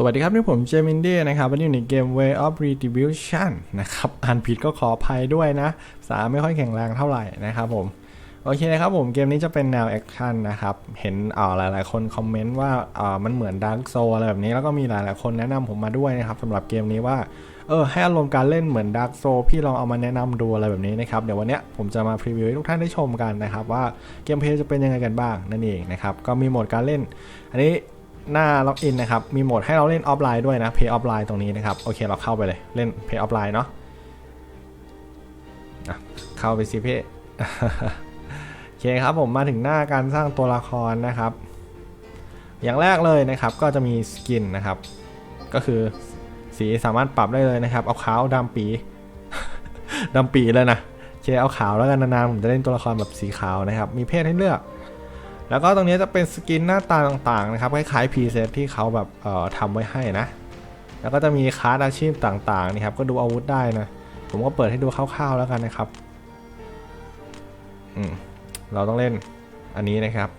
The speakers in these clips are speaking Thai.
สวัสดีครับนี่ผมเจมินดี้นะครับ วันนี้อยู่ในเกม Way of Retribution นะครับ อ่านผิดก็ขออภัยด้วยนะภาษาไม่ค่อยแข็งแรงเท่าไหร่นะครับผม โอเคนะครับผมเกมนี้จะเป็นแนวแอคชั่นนะครับ เห็นอ่อหลายๆ คนคอมเมนต์ว่าอ่อมันเหมือน Dark Soul อะไรแบบนี้ แล้วก็มีหลายๆ คนแนะนำผมมาด้วยนะครับสำหรับเกมนี้ว่า เออ ให้อารมณ์การเล่นเหมือน Dark Soul พี่ลองเอามาแนะนำดูอะไรแบบนี้นะครับ เดี๋ยววันเนี้ยผมจะมาพรีวิวให้ทุกท่านได้ชมกันนะครับว่าเกมเพลย์จะเป็นยังไงกันบ้างนั่นเองนะครับ ก็มีโหมดการเล่น อันนี้ หน้าล็อกอินนะครับ มีโหมดให้เราเล่นออฟไลน์ด้วยนะ Pay ออฟไลน์ตรงนี้นะครับ โอเคเราเข้าไปเลย เล่น Pay ออฟไลน์เนาะอะเข้าไปสิพี่โอเคครับผมมาถึงหน้าการสร้างตัวละครนะครับ อย่างแรกเลยนะครับก็จะมีสกินนะครับ ก็คือสีสามารถปรับได้เลยนะครับ เอาขาวดำปีดำปีเลยนะโอเคเอาขาวแล้วกันนานๆผมจะเล่นตัวละครแบบสีขาวนะครับ มีเพศให้เลือก แล้วก็ตรงนี้จะเป็นสกินหน้าตาต่างๆนะครับคล้ายๆพรีเซตที่เขาแบบเอ่อทำไว้ให้นะ แล้วก็จะมีคลาสอาชีพต่างๆนี่ครับก็ดูอาวุธได้นะ ผมก็เปิดให้ดูคร่าวๆแล้วกันนะครับอืมเราต้องเล่นอันนี้นะครับ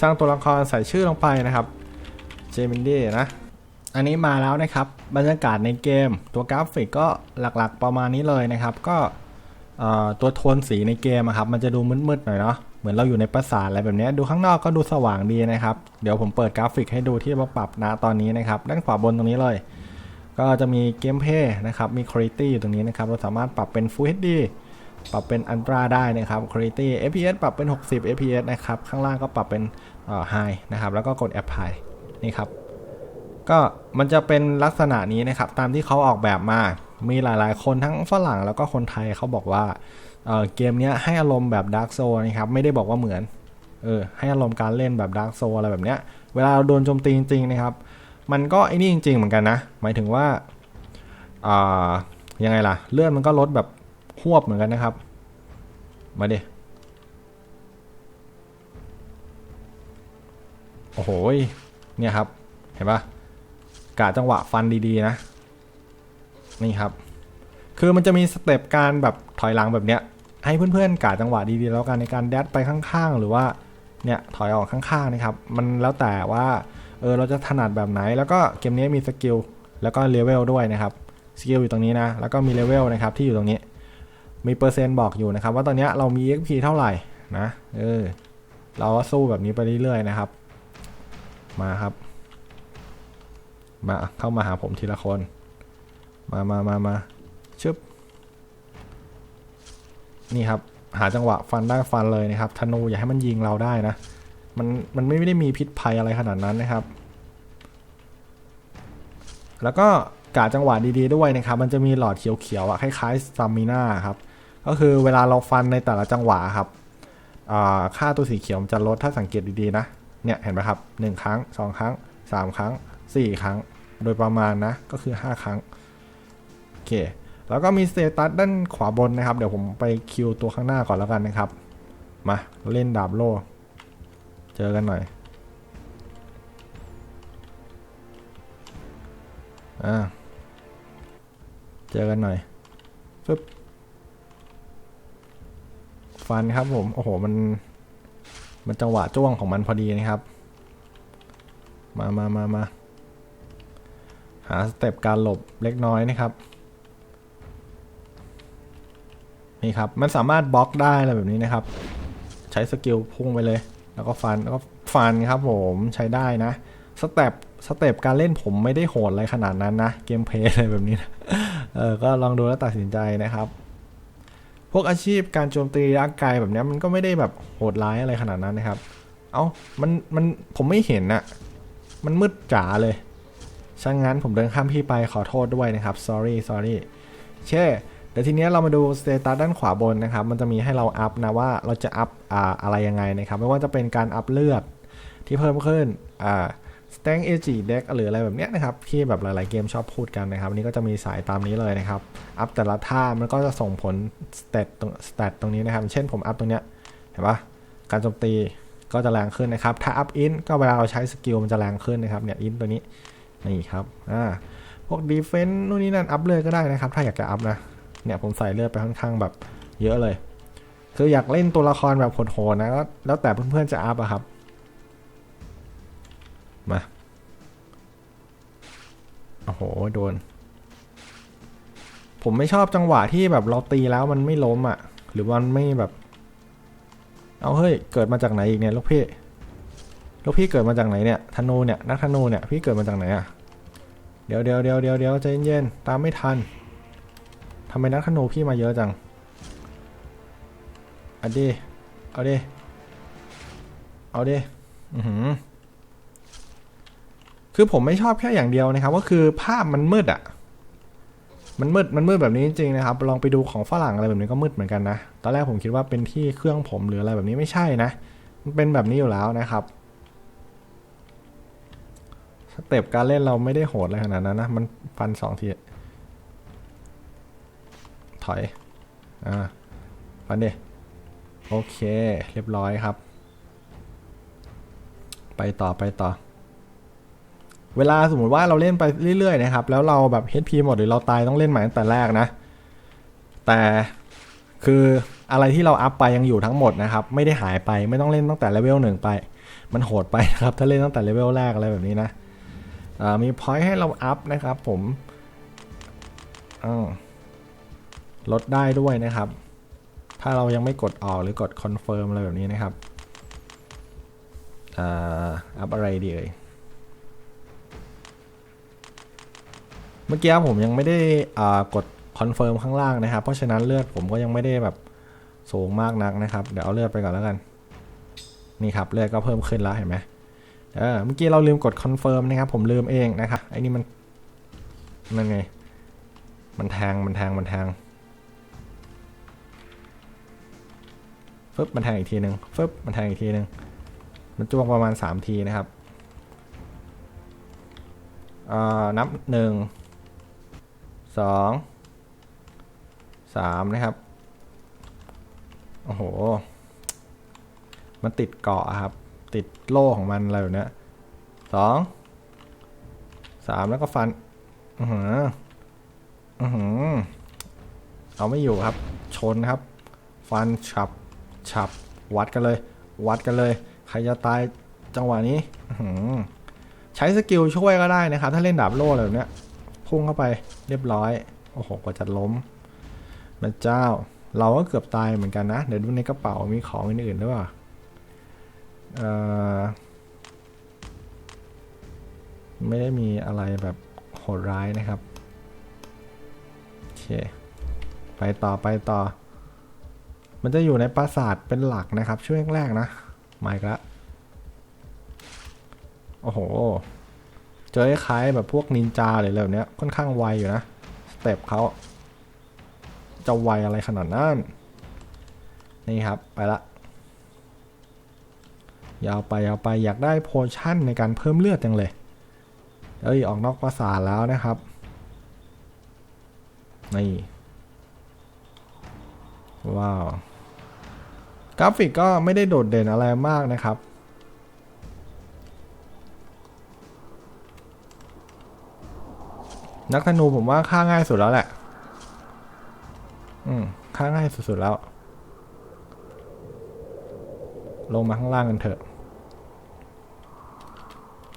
สร้างตัวละครใส่ชื่อลงไปนะครับเจมินดี้นะอันนี้มาแล้วนะครับบรรยากาศในเกม ตัวกราฟิกก็หลักๆประมาณนี้เลยนะครับ ก็เอ่อตัวโทนสีในเกมครับมันจะดูมืดๆหน่อยเนาะ เหมือนเราอยู่ในปราสาทอะไรแบบนี้ดูข้างนอกก็ดูสว่างดีนะครับ เดี๋ยวผมเปิดกราฟิกให้ดูที่มาปรับนะตอนนี้นะครับ ด้านขวาบนตรงนี้เลย ก็จะมีเกมเพย์นะครับ มีคุณภาพอยู่ตรงนี้นะครับ เราสามารถปรับเป็น Full HD ปรับเป็น Ultra ได้นะครับคุณภาพ FPS ปรับเป็น 60 FPS นะครับ ข้างล่างก็ปรับเป็นเอ่อ High นะครับ แล้วก็กด Apply นี่ครับ ก็มันจะเป็นลักษณะนี้นะครับ ตามที่เขาออกแบบมา มีหลายๆ คนทั้งฝรั่งแล้วก็คนไทยเขาบอกว่า เเกมนี้ให้อารมณ์แบบ Dark Soul นะครับไม่ได้บอกว่าเหมือนเออให้อารมณ์การเล่นแบบ Dark Soul อะไรแบบเนี้ยเวลาเราโดนโจมตีจริงๆนะครับ มันก็ไอ้นี่จริง ๆ เหมือนกันนะ หมายถึงว่าอ่ายังไงล่ะ เลือนมันก็ลดแบบหวบเหมือนกันนะครับ มาดิโอ้โหเนี่ยครับ เห็นปะกะจังหวะฟันดีๆนะ นี่ครับ คือมันจะมีสเต็ปการแบบถอยหลังแบบเนี้ย ให้เพื่อนๆกะจังหวะดีๆ แล้วกันในการแดดไปข้างๆ หรือว่าเนี่ยถอยออกข้างๆนะครับ มันแล้วแต่ว่าเออเราจะถนัดแบบไหน แล้วก็เกมนี้มีสกิลแล้วก็เลเวลด้วยนะครับสกิลอยู่ตรงนี้นะ แล้วก็มีเลเวลนะครับที่อยู่ตรงนี้ มีเปอร์เซ็นต์บอกอยู่นะครับ ว่าตอนนี้เรามี XP เท่าไหร่นะเออเราก็สู้แบบนี้ไปเรื่อยๆนะครับ มาครับ มาเข้ามาหาผมทีละคน มามามามาชึบ นี่ครับหาจังหวะฟันได้ฟันเลยนะครับธนูอย่าให้มันยิงเราได้นะ มันมันไม่ได้มีพิษภัยอะไรขนาดนั้นนะครับ แล้วก็กาจังหวะดีๆด้วยนะครับ มันจะมีหลอดเขียวๆอะคล้ายๆสตามิน่าครับ ก็คือเวลาเราฟันในแต่ละจังหวะครับอ่าค่าตัวสีเขียวมันจะลดถ้าสังเกตดีๆนะ เนี่ยเห็นไหมครับหนึ่งครั้งสองครั้งสามครั้งสี่ครั้ง โดยประมาณนะ ก็คือ 5 ครั้ง โอเค แล้วก็มีสเตตัสด้านขวาบนนะครับ เดี๋ยวผมไปคิวตัวข้างหน้าก่อนแล้วกันนะครับ มาเล่นดาบโล่เจอกันหน่อยอ่าเจอกันหน่อยปึ๊บฟันครับผม โอ้โห มัน มันจังหวะจ้วงของมันพอดีนะครับ มามามามาหาสเต็ปการหลบเล็กน้อยนะครับ นี่ครับ มันสามารถบล็อกได้อะไรแบบนี้นะครับ ใช้สกิลพุ่งไปเลย แล้วก็ฟันแล้วก็ฟันครับผมใช้ได้นะสเต็ปสเต็ปการเล่นผมไม่ได้โหดอะไรขนาดนั้นนะ เกมเพลย์อะไรแบบนี้นะเออก็ลองดูแล้วตัดสินใจนะครับ พวกอาชีพการโจมตีร่างกายแบบนี้มันก็ไม่ได้แบบโหดร้ายอะไรขนาดนั้นนะครับ เอา้ามันมันผมไม่เห็นอะมันมืดจ๋าเลยช่างงั้นผมเดินข้ามพี่ไปขอโทษด้วยนะครับ sorry sorry เช่ เดี๋ยวทีนี้เรามาดูสเตตัสด้านขวาบนนะครับ มันจะมีให้เราอัพนะว่าเราจะอัพออะไรยังไงนะครับ ไม่ว่าจะเป็นการอัพเลือดที่เพิ่มขึ้นสแตงเอจีเด็กหรืออะไรแบบนี้นะครับ ที่แบบหลาย ๆ เกมชอบพูดกันนะครับอันนี้ก็จะมีสายตามนี้เลยนะครับ อัพแต่ละท่ามันก็จะส่งผลสเตตตรงสเตตตรงนี้นะครับ เช่นผมอัพตรงเนี้ยเห็นปะการโจมตีก็จะแรงขึ้นนะครับ ถ้าอัพอินก็เวลาเราใช้สกิลมันจะแรงขึ้นนะครับเนี่ยอินตัวนี้นี่ครับอ่าพวกดีเฟนต์นู่นนี่นั่นอัพเลยก็ได้นะครับ ถ้าอยากจะอัพนะ เนี่ยผมใส่เลือดไปค่อนข้างแบบเยอะเลย คืออยากเล่นตัวละครแบบโหดๆนะ แล้วแต่เพื่อนๆจะอัพอะครับ มา โอ้โห โดน ผมไม่ชอบจังหวะที่แบบเราตีแล้วมันไม่ล้มอะหรือมันไม่แบบ เอาเฮ้ย เกิดมาจากไหนอีกเนี่ยลูกพี่ลูกพี่เกิดมาจากไหนเนี่ยธนูเนี่ยนักธนูเนี่ยพี่เกิดมาจากไหนอะเดี๋ยวเดี๋ยวเดี๋ยวเดี๋ยวเดี๋ยวใจเย็นๆตามไม่ทัน ทำไมนักธนูพี่มาเยอะจังเอาดิ เอาดิ เอาดิ อือหือ คือผมไม่ชอบแค่อย่างเดียวนะครับก็คือภาพมันมืดอะ่ะ มันมืด มันมืดแบบนี้จริงๆนะครับ ลองไปดูของฝรั่งอะไรแบบนี้ก็มืดเหมือนกันนะ ตอนแรกผมคิดว่าเป็นที่เครื่องผมหรืออะไรแบบนี้ไม่ใช่นะ มันเป็นแบบนี้อยู่แล้วนะครับสเต็ปการเล่นเราไม่ได้โหดอะไรขนาดนั้นนะ มันฟันสองที ถอย อ่าฟันดิโอเค เรียบร้อยครับ ไปต่อไปต่อ เวลาสมมติว่าเราเล่นไปเรื่อยๆนะครับ แล้วเราแบบ HP หมดหรือเราตายต้องเล่นใหม่ตั้งแต่แรกนะ แต่คืออะไรที่เราอัพไปยังอยู่ทั้งหมดนะครับ ไม่ได้หายไปไม่ต้องเล่นตั้งแต่เลเวลหนึ่งไป มันโหดไปนะครับ ถ้าเล่นตั้งแต่เลเวลแรกอะไรแบบนี้นะอ่ามีพอยต์ให้เราอัพนะครับผมอ่า ลดได้ด้วยนะครับ ถ้าเรายังไม่กดออกหรือกดคอนเฟิร์มอะไรแบบนี้นะครับอ่าอัพอะไรดีเอ่ยเมื่อกี้ผมยังไม่ได้อ่ากดคอนเฟิร์มข้างล่างนะครับ เพราะฉะนั้นเลือดผมก็ยังไม่ได้แบบสูงมากนักนะครับ เดี๋ยวเอาเลือดไปก่อนแล้วกัน นี่ครับเลือดก็เพิ่มขึ้นแล้วเห็นไหมเออเมื่อกี้เราลืมกดคอนเฟิร์มนะครับ ผมลืมเองนะครับไอ้นี่มันมันไง มันแทงมันแทงมันแทง ฟึบมันแทงอีกทีหนึ่งฟึบมันแทงอีกทีหนึ่งมันจ้วงประมาณ 3 ทีนะครับอ่านับหนึ่งสองสามนะครับ โอ้โห มันติดเกาะครับ ติดโล่ของมันอะไรแบบเนี้ยสองสามแล้วก็ฟัน อือหือ อือหือ เอาไม่อยู่ครับ ชนครับ ฟันฉับ ฉับ วัดกันเลย วัดกันเลย ใครจะตายจังหวะนี้ใช้สกิลช่วยก็ได้นะครับ ถ้าเล่นดาบโล่อะไรแบบเนี้ย พุ่งเข้าไปเรียบร้อย โอ้โห กว่าจะล้มพระเจ้า เราก็เกือบตายเหมือนกันนะ เดี๋ยวดูในกระเป๋ามีของอื่นๆด้วยว่ะเอ่อไม่ได้มีอะไรแบบโหดร้ายนะครับ โอเค ไปต่อไปต่อ มันจะอยู่ในปราสาทเป็นหลักนะครับ ช่วงแรกๆนะมาอีกแล้วโอ้โห เจอคล้ายๆแบบพวกนินจาหรืออะไรแบบเนี้ยค่อนข้างไวอยู่นะ สเต็ปเขาจะไวอะไรขนาดนั้น นี่ครับ ไปละ ยาวไปยาวไปอยากได้โพชั่นในการเพิ่มเลือดจังเลย เอ้ย ออกนอกปราสาทแล้วนะครับ นี่ ว้าว กราฟิกก็ไม่ได้โดดเด่นอะไรมากนะครับ นักธนูผมว่าฆ่าง่ายสุดแล้วแหละ อืมฆ่าง่ายสุด ๆ แล้ว ลงมาข้างล่างกันเถอะ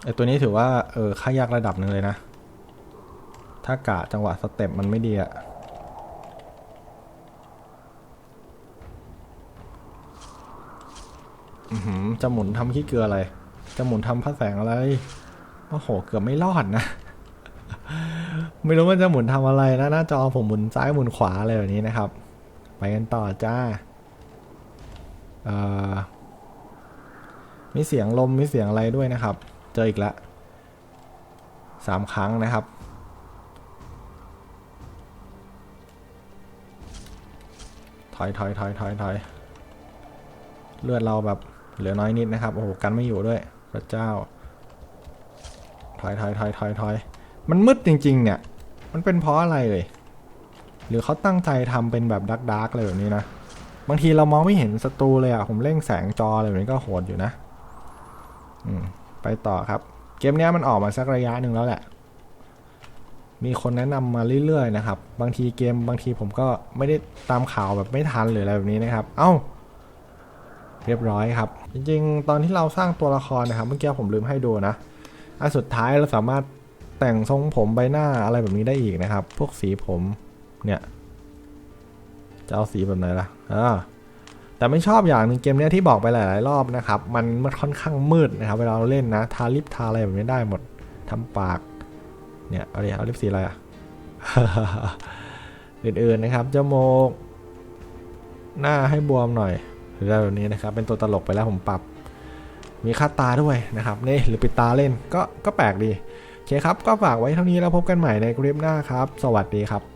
ไอตัวนี้ถือว่า เออ ค่ายากระดับหนึ่งเลยนะ ถ้ากะจังหวะสเต็ปมันไม่ดีอะอื้อหือ จะหมุนทำขี้เกลืออะไร จะหมุนทำพระแสงอะไร โอ้โห เกือบไม่รอดนะ ไม่รู้มันจะหมุนทำอะไรนะหน้าจอผมหมุนซ้ายหมุนขวาอะไรแบบนี้นะครับ ไปกันต่อจ้าเอ่อมีเสียงลมมีเสียงอะไรด้วยนะครับ เจออีกแล้วสามครั้งนะครับ ถอยถอยถอยถอยถอยเลือดเราแบบ เหลือน้อยนิดนะครับ โอ้โห กันไม่อยู่ด้วย พระเจ้า ถอยถอยถอยถอยถอยมันมืดจริง ๆ เนี่ย มันเป็นเพราะอะไรเลย หรือเขาตั้งใจทำเป็นแบบดักดักอะไรแบบนี้นะ บางทีเรามองไม่เห็นศัตรูเลยอะผมเร่งแสงจออะไรแบบนี้ก็โหดอยู่นะ อืม ไปต่อครับ เกมเนี้ยมันออกมาสักระยะหนึ่งแล้วแหละ มีคนแนะนำมาเรื่อยๆนะครับ บางทีเกมบางทีผมก็ไม่ได้ตามข่าวแบบไม่ทันหรืออะไรแบบนี้นะครับ เอ้า เรียบร้อยครับ จริงๆ ตอนที่เราสร้างตัวละครนะครับ เมื่อกี้ผมลืมให้ดูนะอันสุดท้ายเราสามารถแต่งทรงผมใบหน้าอะไรแบบนี้ได้อีกนะครับ พวกสีผมเนี่ย จะเอาสีแบบไหนล่ะอ่าแต่ไม่ชอบอย่างหนึ่งเกมเนี้ยที่บอกไปหลาย ๆ รอบนะครับ มันมันค่อนข้างมืดนะครับ เวลาเราเล่นนะ ทาลิปทาอะไรแบบนี้ได้หมดทำปาก เนี่ยเอาดิเอาลิปสีอะไรอะอื่น ๆ นะครับจมูกหน้าให้บวมหน่อย หรืออะไรแบบนี้นะครับ เป็นตัวตลกไปแล้วผมปรับ มีคาตาด้วยนะครับนี่หรือปิดตาเล่นก็ก็แปลกดีโอเคครับ ก็ฝากไว้เท่านี้แล้วพบกันใหม่ในคลิปหน้าครับ สวัสดีครับ